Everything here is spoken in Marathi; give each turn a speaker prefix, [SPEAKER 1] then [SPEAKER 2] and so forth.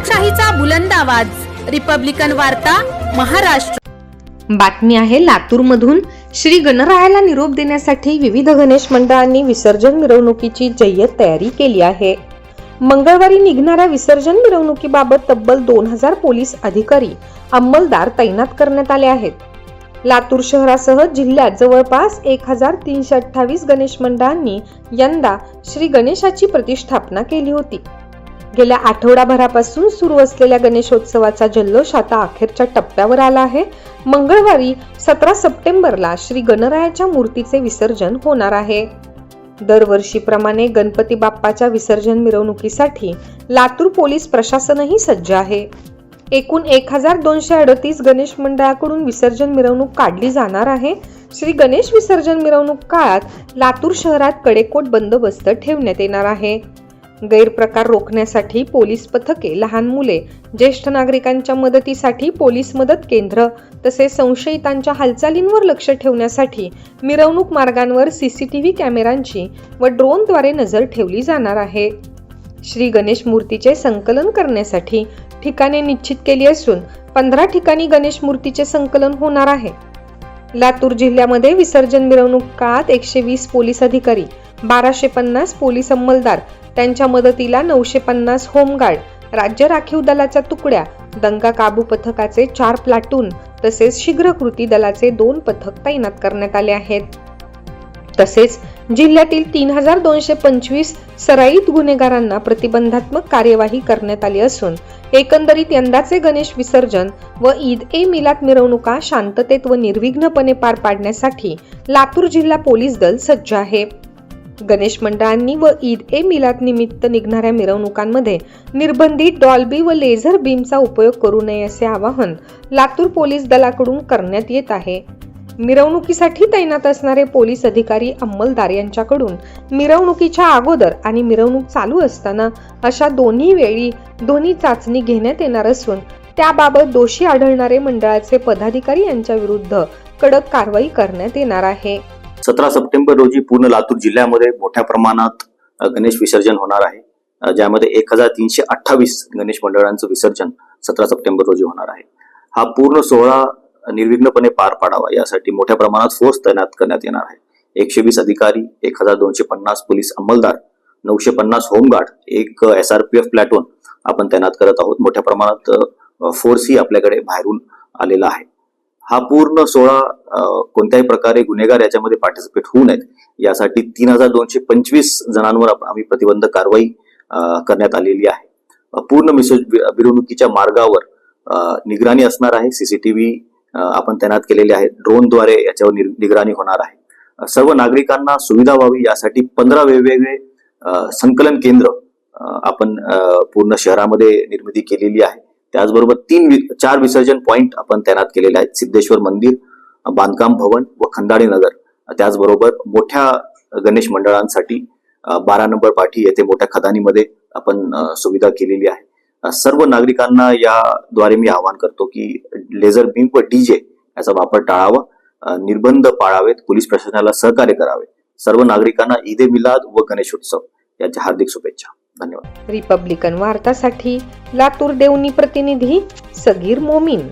[SPEAKER 1] लोकशाहीचा बुलंद आवाज. रिपब्लिकन वार्ता महाराष्ट्र.
[SPEAKER 2] बातमी आहे लातूरमधून. श्री गणरायाला निरोप देण्यासाठी विविध गणेश मंडळांनी विसर्जन मिरवणुकीची जय्यत तयारी केली आहे. मंगळवारी निघणाऱ्या विसर्जन मिरवणुकीबाबत तब्बल दोन हजार पोलीस अधिकारी अंमलदार तैनात करण्यात आले आहेत. लातूर शहरासह जिल्ह्यात जवळपास एक हजार तीनशे अठ्ठावीस गणेश मंडळांनी यंदा श्री गणेशाची प्रतिष्ठापना केली होती. गेल्या आठवडाभरापासून सुरू असलेल्या गणेशोत्सवाचा जल्लोष आता अखेरच्या टप्प्यावर आला आहे. मंगळवारी सतरा सप्टेंबरला श्री गणरायाच्या मूर्तीचे विसर्जन होणार आहे. दरवर्षीप्रमाणे गणपती बाप्पाच्या विसर्जन मिरवणुकीसाठी लातूर पोलीस प्रशासनही सज्ज आहे. एकूण एक हजार दोनशे अडतीस गणेश मंडळाकडून विसर्जन मिरवणूक काढली जाणार आहे. श्री गणेश विसर्जन मिरवणूक काळात लातूर शहरात कडेकोट बंदोबस्त ठेवण्यात येणार आहे. गैरप्रकार रोखण्यासाठी पोलीस पथके लहान मुले ज्येष्ठ नागरिकांच्या मदतीसाठी पोलीस मदत केंद्र तसेच संशयितांच्या हालचालींवर लक्ष ठेवण्यासाठी मिरवणूक मार्गांवर सीसीटीव्ही कॅमेऱ्यांची व ड्रोनद्वारे नजर ठेवली जाणार आहे. श्री गणेश मूर्तीचे संकलन करण्यासाठी ठिकाणे निश्चित केली असून पंधरा ठिकाणी गणेश मूर्तीचे संकलन होणार आहे. लातूर जिल्ह्यामध्ये विसर्जन मिरवणूक काळात एकशे वीस पोलीस अधिकारी बाराशे पन्नास पोलीस अंमलदार त्यांच्या मदतीला नऊशे पन्नास होमगार्ड राज्य राखीव दलाच्या तुकड्या दंगा काबू पथकाचे चार प्लाटून तसेच शीघ्र कृती दलाचे दोन पथक तैनात करण्यात आले आहेत. तसेच जिल्ह्यातील तीन हजार दोनशे पंचवीस सराईत गुन्हेगारांना प्रतिबंधात्मक कार्यवाही करण्यात आली असून एकंदरीत यंदाचे गणेश विसर्जन व ईद ए मिलाद मिरवणुका शांततेत व निर्विघ्नपणे पार पाडण्यासाठी लातूर जिल्हा पोलीस दल सज्ज आहे. गणेश मंडळांनी व ईद ए मिलाद निमित्त निघणाऱ्या मिरवणुकांमध्ये निर्बंधित डॉल्बी व लेझर बीमचा उपयोग करू नये असे आवाहन लातूर पोलीस दलाकडून करण्यात येत आहे. मिरवणुकीसाठी तैनात असणारे पोलीस अधिकारी अंमलदार यांच्याकडून मिरवणुकीच्या अगोदर आणि मिरवणूक चालू असताना अशा दोन्ही वेळी दोन्ही चाचणी घेण्यात येणार असून त्याबाबत दोषी आढळणारे मंडळाचे पदाधिकारी यांच्या विरुद्ध कडक कारवाई करण्यात येणार आहे.
[SPEAKER 3] सतरा सप्टेंबर रोजी पूर्ण लातूर जिल्ह्यामध्ये मोठ्या प्रमाणात गणेश विसर्जन होणार आहे. ज्यामध्ये एक हजार तीनशे अठ्ठावीस गणेश मंडळांचं विसर्जन सतरा सप्टेंबर रोजी होणार आहे. हा पूर्ण सोहळा निर्विघ्नपणे पार पाडावा यासाठी मोठ्या प्रमाणात फोर्स तैनात करण्यात येणार आहे. एकशे वीस अधिकारी एक हजार दोनशे पन्नास पोलीस अंमलदार नऊशे पन्नास होमगार्ड एक S R P F platoon आपण तैनात करत आहोत. मोठ्या प्रमाणात फोर्सही आपल्याकडे बाहेरून आलेला आहे. हा पूर्ण सोळा कोणत्याही प्रकारे गुन्हेगार याच्यामध्ये पार्टिसिपेट होऊ नयेत. यासाठी तीन हजार दोनशे पंचवीस जणांवर आम्ही प्रतिबंध कारवाई करण्यात आलेली आहे. पूर्ण मिसेज मिरवणुकीच्या मार्गावर निगराणी असणार आहे. सीसीटीव्ही आपण तैनात केलेले आहेत. ड्रोनद्वारे याच्यावर निगराणी होणार आहे. सर्व नागरिकांना सुविधा व्हावी. यासाठी पंधरा वेगवेगळे संकलन केंद्र आपण पूर्ण शहरामध्ये निर्मिती केलेली आहे. त्याचबरोबर तीन चार विसर्जन पॉईंट आपण तैनात केलेले आहेत. सिद्धेश्वर मंदिर बांधकाम भवन व खंदाडे नगर. त्याचबरोबर मोठ्या गणेश मंडळांसाठी बारा नंबर पाठी येथे मोठ्या खदानीमध्ये आपण सुविधा केलेली आहे. सर्व नागरिकांना याद्वारे मी आवाहन करतो की लेझर बीम व डीजे याचा वापर टाळावा. निर्बंध पाळावेत. पोलीस प्रशासनाला सहकार्य करावे. सर्व नागरिकांना ईद ए मिलाद व गणेशोत्सव याच्या हार्दिक शुभेच्छा. धन्यवाद.
[SPEAKER 2] रिपब्लिकन वार्तासाठी लातूर देवणी प्रतिनिधी सगीर मोमीन.